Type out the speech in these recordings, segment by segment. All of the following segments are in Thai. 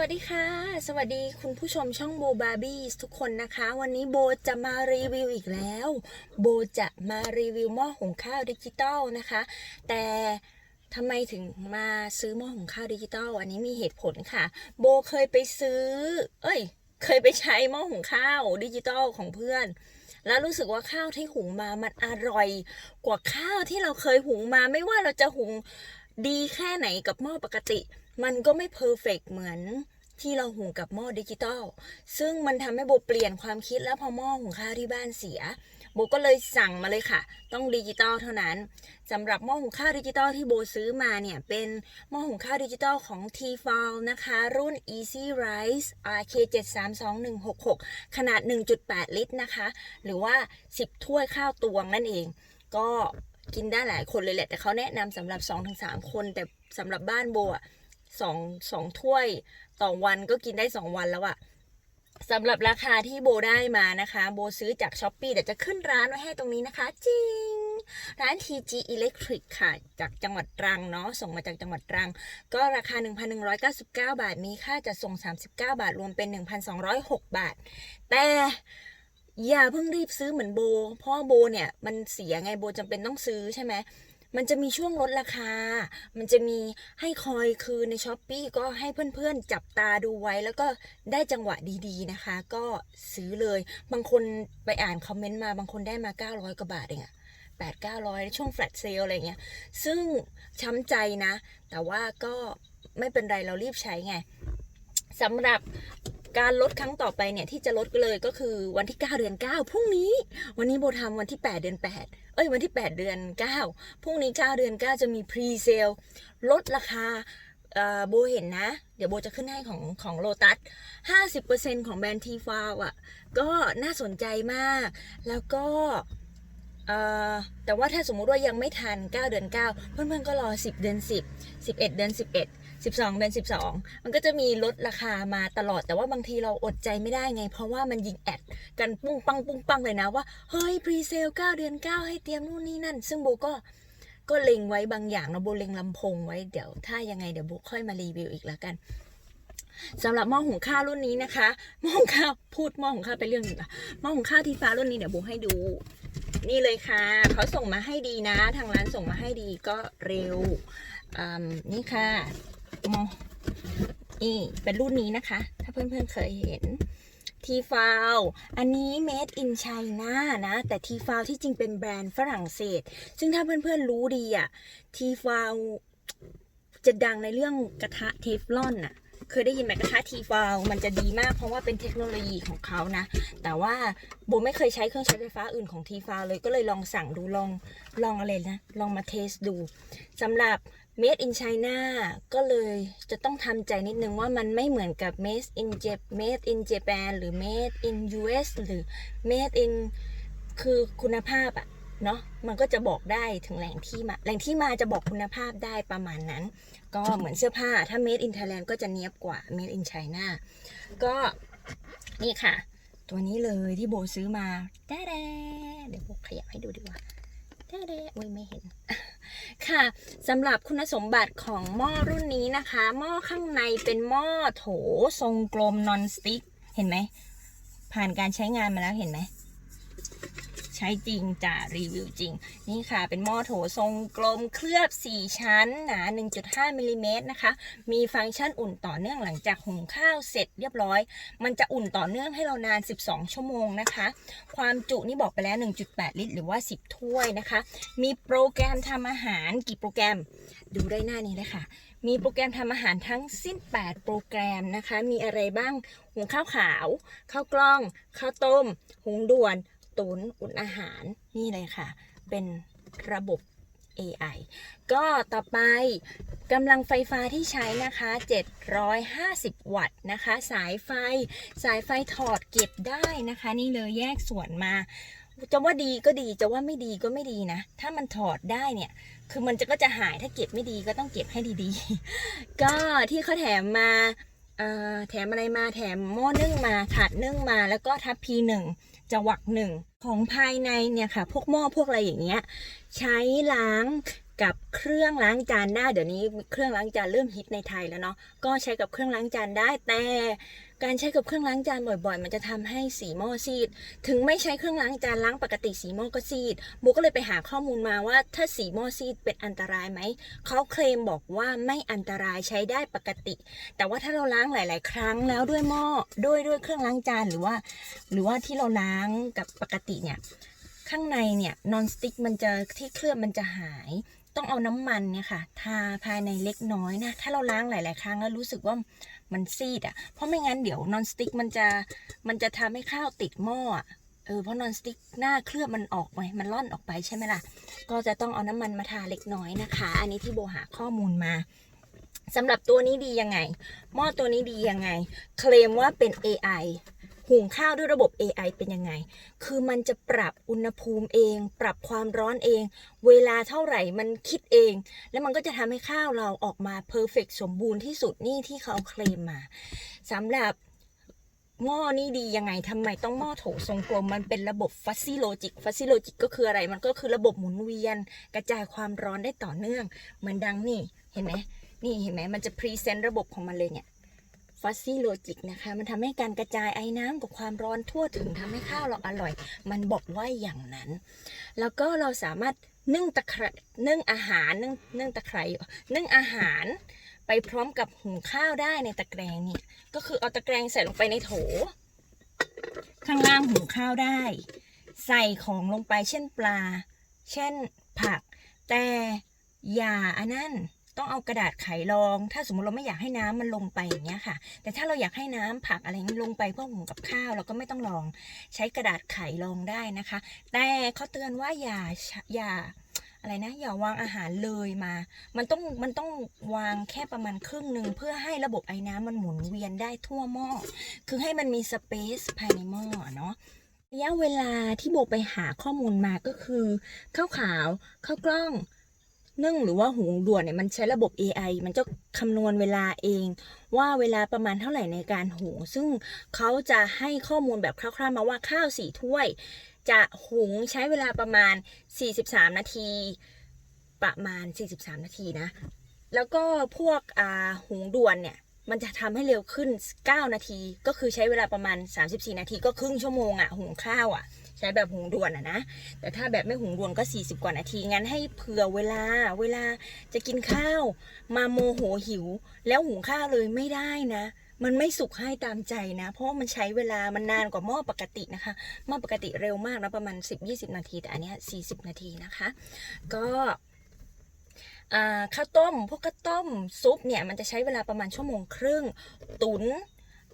สวัสดีค่ะ สวัสดีคุณผู้ชมช่องโบบาร์บี้ทุกคนนะคะ วันนี้โบจะมารีวิวอีกแล้ว โบจะมารีวิวหม้อหุงข้าวดิจิตอลนะคะ แต่ทำไมถึงมาซื้อหม้อหุงข้าวดิจิตอลอันนี้มีเหตุผลค่ะ โบเคยไปซื้อ เอ้ย เคยไปใช้หม้อหุงข้าวดิจิตอลของเพื่อน แล้วรู้สึกว่าข้าวที่หุงมามันอร่อย กว่าข้าวที่เราเคยหุงมา ไม่ว่าเราจะหุงดีแค่ไหนกับหม้อปกติ มันก็ไม่เพอร์เฟกเหมือนที่เราหุงกับหม้อดิจิตอล ซึ่งมันทำให้โบเปลี่ยนความคิดแล้วพอหม้อหุงข้าวที่บ้านเสีย โบก็เลยสั่งมาเลยค่ะ ต้องดิจิตอลเท่านั้นสำหรับหม้อหุงข้าวดิจิตอลที่โบซื้อมาเนี่ย เป็นหม้อหุงข้าวดิจิตอลของ t f a l นะคะ รุ่น Easy Rice RK732166 ขนาด 1.8 ลิตรนะคะ หรือว่า 10 ถ้วยข้าวตวงนั่นเอง ก็กินได้หลายคนเลยแหละ แต่เขาแนะนำสำหรับ 2-3 คน แต่สำหรับบ้านโบอะ สองสองถ้วยต่อวันก็กินได้2วันแล้วอะสำหรับราคาที่โบได้มานะคะ โบซื้อจากช้อปปีแต่จะขึ้นร้านไว้ให้ตรงนี้นะคะ จริง ร้าน TG Electric ค่ะ จากจังหวัดตรังเนาะส่งมาจากจังหวัดตรัง ก็ราคา 1,199 บาท มีค่าจัดส่ง 39 บาท รวมเป็น 1,206 บาท แต่อย่าเพิ่งรีบซื้อเหมือนโบ เพราะว่าโบเนี่ย มันเสียไงโบจำเป็นต้องซื้อใช่ไหม มันจะมีช่วงลดราคา มันจะมีให้คอยคือในช้อปปีก็ให้เพื่อนๆจับตาดูไว้ แล้วก็ได้จังหวะดีๆนะคะ ก็ซื้อเลย บางคนไปอ่านคอมเมนต์มา บางคนได้มา 900กว่าบาทเองอะแปดเก้าร้อยช่วงแฟลตเซลอะไรเงี้ย ซึ่งช้ำใจนะ แต่ว่าก็ไม่เป็นไรเรารีบใช้ไงสำหรับการลดครั้งต่อไปเนี่ยที่จะลดเลยก็คือวันที่ 9 เดือน 9 พรุ่งนี้ วันนี้โบทำวันที่ 8 เดือน 8 เอ้ยวันที่ 8 เดือน 9 พรุ่งนี้ 9 เดือน 9 จะมีพรีเซลลดราคาโบเห็นนะ เดี๋ยวโบจะขึ้นให้ของของโลตัส 50%ของแบรนด์ทีฟาวอะ ก็น่าสนใจมาก แล้วก็แต่ว่าถ้าสมมุติว่ายังไม่ทัน 9 เดือน 9 เพื่อนๆก็รอ 10 เดือน 10 11 เดือน 11 12 เดือน 12 มันก็จะมีลดราคามาตลอดแต่ว่าบางทีเราอดใจไม่ได้ไง เพราะว่ามันยิงแอดกันปุ้งปังปุ้งปังเลยนะว่า เฮ้ยพรีเซล9เดือน 9 ให้เตรียมนู่นนี่นั่น ซึ่งโบก็ก็เล็งไว้บางอย่างนะโบเล็งลำโพงไว้เดี๋ยวถ้ายังไงเดี๋ยวโบค่อยมารีวิวอีกแล้วกันสำหรับหม้อหุงข้าวรุ่นนี้นะคะหม้อหุงข้าวพูดหม้อหุงข้าวไปเรื่องหนึงละหม้อหุงข้าวที่ฟ้ารุ่นนี้เดี๋ยวโบให้ดู นี่เลยค่ะเขาส่งมาให้ดีนะ ทางร้านส่งมาให้ดีก็เร็วอืมนี่ค่ะ ม้อนี่เป็นรุ่นนี้นะคะ ถ้าเพื่อนๆเคยเห็นทีฟาวอันนี้ made in China นะ แต่ทีฟาวที่จริงเป็นแบรนด์ฝรั่งเศส ซึ่งถ้าเพื่อนๆรู้ดีอะทีฟาวจะดังในเรื่องกระทะเทฟลอนนะเคยได้ยินไหมกระทะทีฟาวมันจะดีมากเพราะว่าเป็นเทคโนโลยีของเขานะ แต่ว่าโบไม่เคยใช้เครื่องใช้ไฟฟ้าอื่นของทีฟาวเลยก็เลยลองสั่งดูลองลองอะไรนะ ลองมาเทสดูสำหรับ Made in China ก็เลยจะต้องทำใจนิดนึงว่ามันไม่เหมือนกับ Made in Jap Made in Japan หรือ Made in US หรือ Made in คือคุณภาพอะเนาะมันก็จะบอกได้ถึงแหล่งที่มา แหล่งที่มาจะบอกคุณภาพได้ประมาณนั้น ก็เหมือนเสื้อผ้าถ้า Made in Thailand ก็จะเนี้ยบกว่า Made in China ก็นี่ค่ะ ตัวนี้เลยที่โบซื้อมาแด้เดี๋ยวโบขยับให้ดูดีกว่า แด้ๆอุ้ยไม่เห็น ค่ะสำหรับคุณสมบัติของหม้อรุ่นนี้นะคะ หม้อข้างในเป็นหม้อโถทรงกลมนอนสติ๊ก เห็นไหม ผ่านการใช้งานมาแล้วเห็นไหม ใช้จริงจะรีวิวจริง นี่ค่ะเป็นหม้อโถทรงกลมเคลือบ 4 ชั้น หนา 1.5มิลลิเมตรนะคะ มีฟังก์ชันอุ่นต่อเนื่องหลังจากหุงข้าวเสร็จเรียบร้อย มันจะอุ่นต่อเนื่องให้เรานาน 12 ชั่วโมงนะคะ ความจุนี่บอกไปแล้ว 1.8 ลิตร หรือว่า 10 ถ้วยนะคะ มีโปรแกรมทำอาหารกี่โปรแกรมดูได้หน้านี้เลยค่ะมีโปรแกรมทำอาหารทั้งสิ้น 8 โปรแกรมนะคะ มีอะไรบ้าง หุงข้าวขาว ข้าวกล้อง ข้าวต้ม หุงด่วน ตุนอุ่นอาหารนี่เลยค่ะ เป็นระบบ AI ก็ต่อไปกำลังไฟฟ้าที่ใช้นะคะ 750 วัตต์นะคะ สายไฟสายไฟถอดเก็บได้นะคะ นี่เลยแยกส่วนมาจะว่าดีก็ดีจะว่าไม่ดีก็ไม่ดีนะ ถ้ามันถอดได้เนี่ย คือมันจะก็จะหายถ้าเก็บไม่ดีก็ต้องเก็บให้ดีๆ ก็ที่เขาแถมมาเอ่อแถมอะไรมาแถมหม้อนึ่งมาถาดนึ่งมาแล้วก็ทัพพีหนึ่ง จวักหนึ่งของภายในเนี่ยค่ะ พวกหม้อพวกอะไรอย่างเงี้ย ใช้ล้าง กับเครื่องล้างจานได้เดี๋ยวนี้เครื่องล้างจานเริ่มฮิตในไทยแล้วเนาะก็ใช้กับเครื่องล้างจานได้ แต่การใช้กับเครื่องล้างจานบ่อยๆ มันจะทำให้สีหม้อซีด ถึงไม่ใช้เครื่องล้างจานล้างปกติสีหม้อก็ซีดโบก็เลยไปหาข้อมูลมาว่า ถ้าสีหม้อซีดเป็นอันตรายไหมเขาเคลมบอกว่าไม่อันตรายใช้ได้ปกติ แต่ว่าถ้าเราล้างหลาย ๆ ครั้งแล้วด้วยหม้อด้วยด้วยเครื่องล้างจานหรือว่า หรือว่าที่เราล้างกับปกติเนี่ยข้างในเนี่ยนอนสติ๊กมันจะที่เคลือบมันจะหาย ต้องเอาน้ำมันเนี่ยค่ะ ทาภายในเล็กน้อยนะ ถ้าเราล้างหลาย ๆ ครั้งแล้วรู้สึกว่ามันซีดอะ่ะ เพราะไม่งั้นเดี๋ยวนอนสติ๊กมันจะมันจะทำให้ข้าวติดหม้อเออเพราะนอนสติ๊กหน้าเคลือบมันออกไปมันล่อนออกไปใช่ไหมล่ะ ก็จะต้องเอาน้ำมันมาทาเล็กน้อยนะคะ อันนี้ที่โบหาข้อมูลมาสำหรับตัวนี้ดียังไง หม้อตัวนี้ดียังไง เคลมว่าเป็น AI หุงข้าวด้วยระบบ AI เป็นยังไง คือมันจะปรับอุณหภูมิเอง ปรับความร้อนเอง เวลาเท่าไหร่มันคิดเอง แล้วมันก็จะทำให้ข้าวเราออกมาเพอร์เฟกสมบูรณ์ที่สุดนี่ที่เขาเคลมมาสำหรับหม้อนี่ดียังไงทำไมต้องหม้อโถทรงกลม มันเป็นระบบฟัซซิโลจิกฟัซซิโลจิกก็คืออะไร มันก็คือระบบหมุนเวียน กระจายความร้อนได้ต่อเนื่อง เหมือนดังนี่ เห็นไหมนี่เห็นไหมมันจะพรีเซนต์ระบบของมันเลยเนี่ย ฟัซซี่โลจิกนะคะ มันทำให้การกระจายไอ้น้ำกับความร้อนทั่วถึงทำให้ข้าวเราอร่อย มันบอกว่าอย่างนั้น แล้วก็เราสามารถนึ่งตะไคร้นึ่งอาหารนึ่งนึ่งตะไคร้นึ่งอาหารไปพร้อมกับหุงข้าวได้ในตะแกรงเนี่ย ก็คือเอาตะแกรงใส่ลงไปในโถ ข้างล่างหุงข้าวได้ ใส่ของลงไปเช่นปลา เช่นผัก แต่อย่าอันนั้น ต้องเอากระดาษไขรอง ถ้าสมมติเราไม่อยากให้น้ำมันลงไปอย่างเงี้ยค่ะ แต่ถ้าเราอยากให้น้ำผักอะไรนี้ลงไปเพื่อหุงกับข้าวเราก็ไม่ต้องลอง ใช้กระดาษไขรองได้นะคะ แต่เขาเตือนว่าอย่าอย่าอะไรนะอย่าวางอาหารเลยมา มันต้องมันต้องวางแค่ประมาณครึ่งหนึ่งเพื่อให้ระบบไอ้น้ำมันหมุนเวียนได้ทั่วหม้อ คือให้มันมีสเปซภายในหม้อเนาะระยะเวลาที่โบไปหาข้อมูลมาก็คือข้าวขาวข้าวกล้อง นึ่งหรือว่าหุงด่วนเนี่ยมันใช้ระบบ AI มันจะคำนวณเวลาเอง ว่าเวลาประมาณเท่าไหร่ในการหุง ซึ่งเขาจะให้ข้อมูลแบบคร่าวๆมาว่าข้าวสี่ถ้วย จะหุงใช้เวลาประมาณ 43 นาที ประมาณ 43 นาทีนะ แล้วก็พวกหุงด่วนเนี่ยมันจะทำให้เร็วขึ้น 9 นาที ก็คือใช้เวลาประมาณ 34 นาที ก็ครึ่งชั่วโมงอะหุงข้าวอะ ใช้แบบหุงด่วนอะนะ แต่ถ้าแบบไม่หุงด่วนก็ 40 กว่านาที งั้นให้เผื่อเวลา เวลาจะกินข้าว มาโมโหหิว แล้วหุงข้าวเลยไม่ได้นะ มันไม่สุกให้ตามใจนะ เพราะมันใช้เวลา มันนานกว่าหม้อปกตินะคะ หม้อปกติเร็วมากนะประมาณ 10-20 นาที แต่อันเนี้ย40 นาทีนะคะ ก็ข้าวต้ม พวกข้าวต้มซุปเนี่ย มันจะใช้เวลาประมาณชั่วโมงครึ่ง ตุ๋น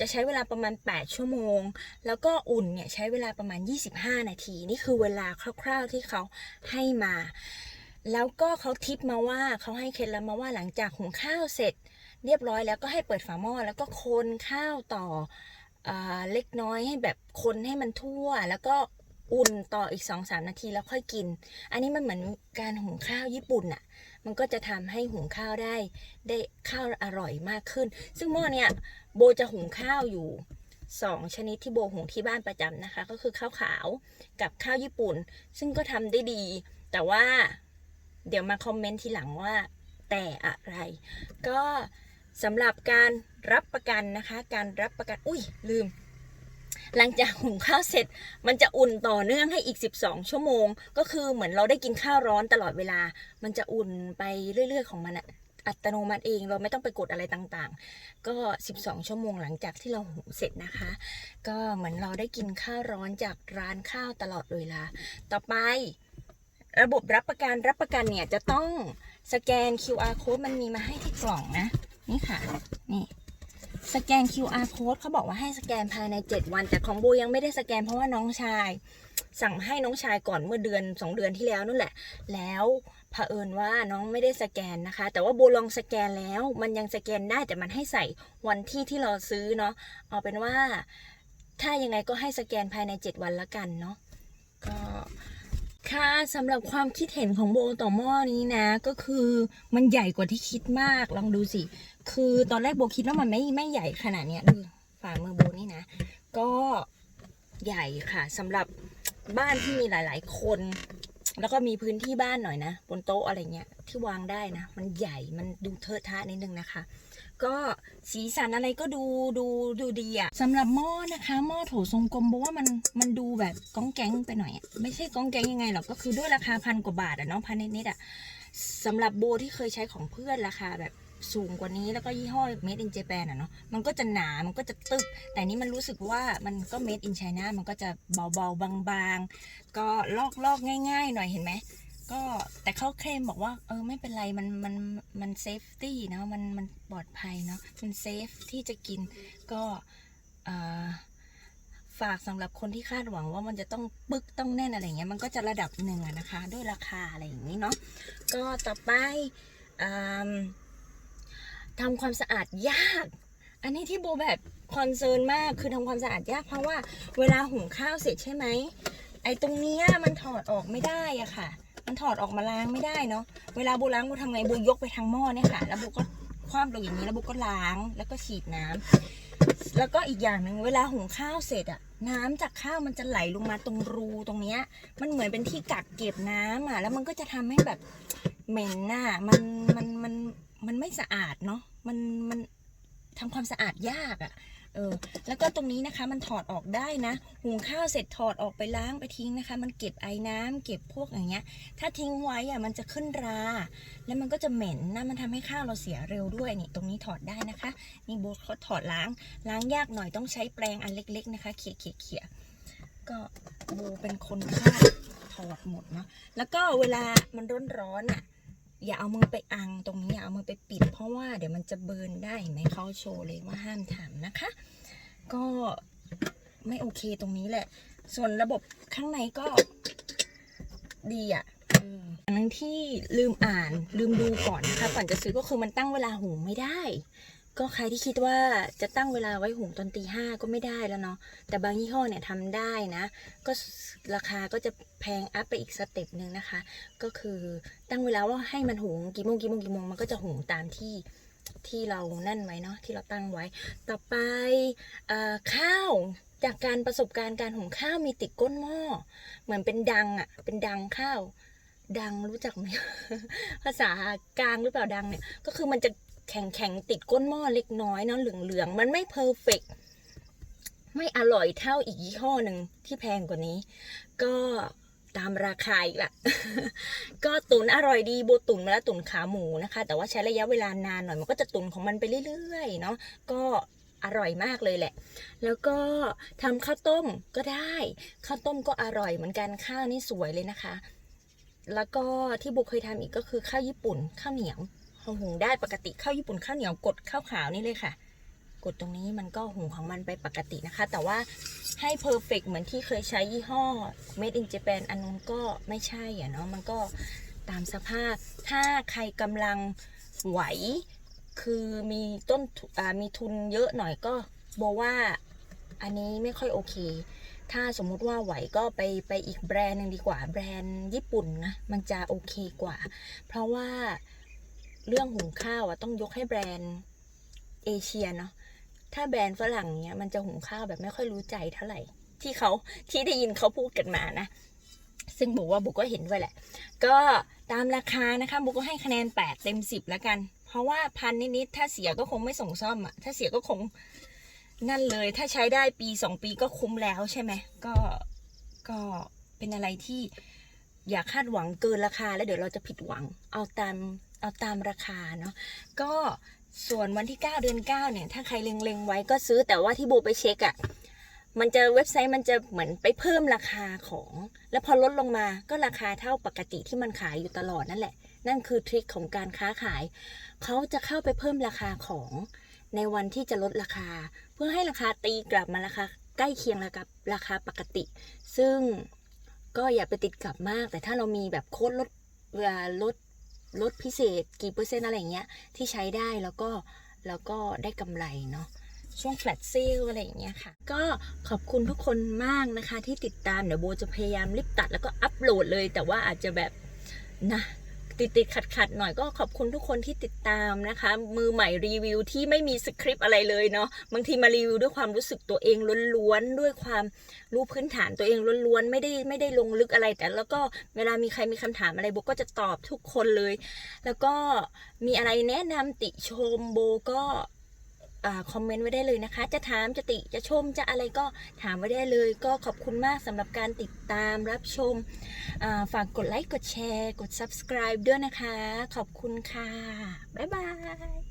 จะใช้เวลาประมาณ 8 ชั่วโมง แล้วก็อุ่นเนี่ยใช้เวลาประมาณ 25 นาที นี่คือเวลาคร่าวๆที่เขาให้มา แล้วก็เขาทิปมาว่าเขาให้เคล็ดลับมาว่าหลังจากหุงข้าวเสร็จ เรียบร้อยแล้วก็ให้เปิดฝาหม้อแล้วก็คนข้าวต่ออเล็กน้อยให้แบบคนให้มันทั่ว แล้วก็อุ่นต่ออีก 2-3 นาทีแล้วค่อยกิน อันนี้มันเหมือนการหุงข้าวญี่ปุ่นอะ มันก็จะทำให้หุงข้าวได้ ได้ข้าวอร่อยมากขึ้น ซึ่งหม้อเนี่ยโบจะหุงข้าวอยู่2ชนิดที่โบหุงที่บ้านประจำนะคะ ก็คือข้าวขาวกับข้าวญี่ปุ่น ซึ่งก็ทำได้ดี แต่ว่าเดี๋ยวมาคอมเมนต์ทีหลังว่าแต่อะไร ก็สำหรับการรับประกันนะคะ การรับประกัน อุ้ยลืม หลังจากหุงข้าวเสร็จ มันจะอุ่นต่อเนื่องให้อีก 12 ชั่วโมง ก็คือเหมือนเราได้กินข้าวร้อนตลอดเวลา มันจะอุ่นไปเรื่อย ๆ ของมันอะอัตโนมัติเองเราไม่ต้องไปกดอะไรต่างๆ ก็ 12 ชั่วโมงหลังจากที่เราหุงเสร็จนะคะ ก็เหมือนเราได้กินข้าวร้อนจากร้านข้าวตลอดเวลา ต่อไประบบรับประกันรับประกันเนี่ยจะต้องสแกน QR code มันมีมาให้ที่กล่องนะ นี่ค่ะ นี่ สแกน QR code เขาบอกว่าให้สแกนภายใน 7 วัน แต่ของโบยังไม่ได้สแกนเพราะว่าน้องชาย สั่งให้น้องชายก่อนเมื่อเดือน 2 เดือนที่แล้วนั่นแหละ แล้วเผอิญว่าน้องไม่ได้สแกนนะคะ แต่ว่าโบลองสแกนแล้ว มันยังสแกนได้แต่มันให้ใส่วันที่ที่เราซื้อเนาะเอาเป็นว่า ถ้ายังไงก็ให้สแกนภายใน 7 วันละกันเนาะก็ค่ะสำหรับความคิดเห็นของโบต่อหม้อนี้นะ ก็คือมันใหญ่กว่าที่คิดมากลองดูสิ คือตอนแรกโบคิดว่ามันไม่ไม่ใหญ่ขนาดเนี้ยดูฝ่ามือโบนี่นะ ก็ใหญ่ค่ะสำหรับบ้านที่มีหลาย ๆ คน แล้วก็มีพื้นที่บ้านหน่อยนะ บนโต๊ะอะไรเงี้ยที่วางได้นะ มันใหญ่มันดูเทอะทะนิดนึงนะคะ ก็สีสันอะไรก็ดูดูดูดีอะสำหรับหม้อนะคะหม้อโถทรงกลมบอกว่ามันมันดูแบบก้องแก๊งไปหน่อยอะไม่ใช่ก้องแก๊งยังไงหรอกก็คือด้วยราคาพันกว่าบาทอะเนาะพันนิดๆอะสำหรับโบที่เคยใช้ของเพื่อนราคาแบบ สูงกว่านี้แล้วก็ยี่ห้อ made in Japan อะเนาะมันก็จะหนามันก็จะตึก แต่นี่มันรู้สึกว่ามันก็ made in China มันก็จะเบาๆ บางๆ ก็ลอกๆง่าย ๆ หน่อยเห็นไหมก็แต่เขาเคลมบอกว่าเออไม่เป็นไร มันมันมันเซฟตี้เนาะมันมันปลอดภัยเนาะมันเซฟที่จะกินก็ฝากสำหรับคนที่คาดหวังว่ามันจะต้องปึกต้องแน่นอะไรเงี้ยมันก็จะระดับหนึ่งอะนะคะ ด้วยราคาอะไรอย่างนี้เนาะก็ต่อไปอ ทำความสะอาดยาก อันนี้ที่โบแบบคอนเซิร์นมากคือทำความสะอาดยากเพราะว่าเวลาหุงข้าวเสร็จใช่ไหมไอ้ตรงเนี้ยมันถอดออกไม่ได้อะค่ะ มันถอดออกมาล้างไม่ได้เนาะเวลาโบล้างโบทำไงโบยกไปทางหม้อเนี่ยค่ะ แล้วโบก็คว่ำลงอย่างนี้แล้วโบก็ล้างแล้วก็ฉีดน้ำแล้วก็อีกอย่างหนึ่งเวลาหุงข้าวเสร็จอะน้ำจากข้าวมันจะไหลลงมาตรงรูตรงเนี้ย มันเหมือนเป็นที่กักเก็บน้ำอะแล้วมันก็จะทำให้แบบเหม็นน่ะ มัน มัน มัน มันไม่สะอาดเนาะมันมันทำความสะอาดยากอะเออแล้วก็ตรงนี้นะคะมันถอดออกได้นะหุงข้าวเสร็จถอดออกไปล้างไปทิ้งนะคะ มันเก็บไอ้น้ำเก็บพวกอย่างเงี้ย ถ้าทิ้งไว้อะมันจะขึ้นรา แล้วมันก็จะเหม็นนะมันทำให้ข้าวเราเสียเร็วด้วยนี่ตรงนี้ถอดได้นะคะนี่โบทเขาถอดล้าง ล้างยากหน่อยต้องใช้แปรงอันเล็ก ๆนะคะ เขี่ยเขี่ยเขี่ยก็โบเป็นคนคาดถอดหมดเนาะแล้วก็เวลามันร้อนๆอะ อย่าเอามือไปอังตรงนี้อย่าเอามือไปปิด เพราะว่าเดี๋ยวมันจะเบิร์นได้เห็นไหมเขาโชว์เลยว่าห้ามทำนะคะ ก็ไม่โอเคตรงนี้แหละ ส่วนระบบข้างในก็ดีอะอันนึงที่ลืมอ่านลืมดูก่อนนะคะก่อนจะซื้อก็คือมันตั้งเวลาหุงไม่ได้ ก็ใครที่คิดว่าจะตั้งเวลาไว้หุงตอนตีห้าก็ไม่ได้แล้วเนาะแต่บางยี่ห้อเนี่ยทำได้นะ ก็ราคาก็จะแพงอัพไปอีกสเต็ปหนึ่งนะคะ ก็คือตั้งเวลาว่าให้มันหุงกี่โมงกี่โมงกี่โมงมันก็จะหุงตามที่ที่เรานั่นไว้เนาะที่เราตั้งไว้ ต่อไปเอ่อข้าวจากการประสบการณ์การหุงข้าวมีติดก้นหม้อเหมือนเป็นดังอะ่ะเป็นดังข้าวดังรู้จักไหมภาษากลางหรือเปล่าดังเนี่ย ก็คือมันจะ แข็งแข็งๆติดก้นหม้อเล็กน้อยเนาะเหลืองเหลืองๆ มันไม่เพอร์เฟกไม่อร่อยเท่าอีกยี่ห้อหนึ่งที่แพงกว่านี้ ก็ตามราคาอีกละก็ตุนอร่อยดีโบตุนมาแล้วตุนขาหมูนะคะ แต่ว่าใช้ระยะเวลานานหน่อยมันก็จะตุนของมันไปเรื่อยๆเนาะก็อร่อยมากเลยแหละ แล้วก็ทำข้าวต้มก็ได้ข้าวต้มก็อร่อยเหมือนกันข้าวนี่สวยเลยนะคะ แล้วก็ที่โบเคยทำอีกก็คือข้าวญี่ปุ่นข้าวเหนียว หุงได้ปกติข้าวญี่ปุ่นข้าวเหนียวกดข้าวขาวนี่เลยค่ะ กดตรงนี้มันก็หุงของมันไปปกตินะคะ แต่ว่าให้เพอร์เฟกเหมือนที่เคยใช้ยี่ห้อ Made in Japan อันนู้นก็ไม่ใช่อะเนาะมันก็ตามสภาพ ถ้าใครกำลังไหว คือมีต้นมีทุนเยอะหน่อยก็บอกว่าอันนี้ไม่ค่อยโอเค ถ้าสมมุติว่าไหวก็ไปไปอีกแบรนด์หนึ่งดีกว่า แบรนด์ญี่ปุ่นนะ มันจะโอเคกว่า เพราะว่า เรื่องหุงข้าวอะต้องยกให้แบรนด์เอเชียเนาะถ้าแบรนด์ฝรั่งเนี้ยมันจะหุงข้าวแบบไม่ค่อยรู้ใจเท่าไหร่ ที่เขาที่ได้ยินเขาพูดกันมานะ ซึ่งบอกว่าบุกก็เห็นด้วยแหละ ก็ตามราคานะคะบุกก็ให้คะแนน 8 เต็ม 10แล้วกัน เพราะว่าพันนิดๆถ้าเสียก็คงไม่ส่งซ่อมอะถ้าเสียก็คงนั่นเลยถ้าใช้ได้ปี 2 ปีก็คุ้มแล้วใช่ไหมก็ก็เป็นอะไรที่อย่าคาดหวังเกินราคาแล้วเดี๋ยวเราจะผิดหวังเอาตาม เอาตามราคาเนาะก็ส่วนวันที่ 9 เดือน 9 เนี่ย ถ้าใครเล็งๆไว้ก็ซื้อแต่ว่าที่โบไปเช็คอะมันจะเว็บไซต์มันจะเหมือนไปเพิ่มราคาของ แล้วพอลดลงมาก็ราคาเท่าปกติที่มันขายอยู่ตลอดนั่นแหละ นั่นคือทริคของการค้าขาย เขาจะเข้าไปเพิ่มราคาของในวันที่จะลดราคา เพื่อให้ราคาตีกลับมาราคาใกล้เคียงกับราคาปกติ ซึ่งก็อย่าไปติดกลับมาก แต่ถ้าเรามีแบบโค้ดลดเวลาลด ลดพิเศษกี่เปอร์เซ็นต์อะไรเงี้ยที่ใช้ได้แล้วก็แล้วก็ได้กำไรเนาะช่วงแฟลตเซลอะไรอย่างเงี้ยค่ะ ก็ขอบคุณทุกคนมากนะคะที่ติดตาม เดี๋ยวโบจะพยายามรีบตัดแล้วก็อัปโหลดเลย แต่ว่าอาจจะแบบนะ ติดติดขัดขัดๆหน่อยก็ขอบคุณทุกคนที่ติดตามนะคะ มือใหม่รีวิวที่ไม่มีสคริปต์อะไรเลยเนาะบางทีมารีวิวด้วยความรู้สึกตัวเองล้วนๆด้วยความรู้พื้นฐานตัวเองล้วนๆไม่ได้ไม่ได้ลงลึกอะไร แต่แล้วก็เวลามีใครมีคำถามอะไรโบก็จะตอบทุกคนเลย แล้วก็มีอะไรแนะนำติชมโบก็ คอมเมนต์ไว้ได้เลยนะคะ จะถามจะติจะชมจะอะไรก็ถามไว้ได้เลย ก็ขอบคุณมากสำหรับการติดตามรับชม ฝากกดไลค์กดแชร์ กด subscribe ด้วยนะคะ ขอบคุณค่ะ บ๊ายบาย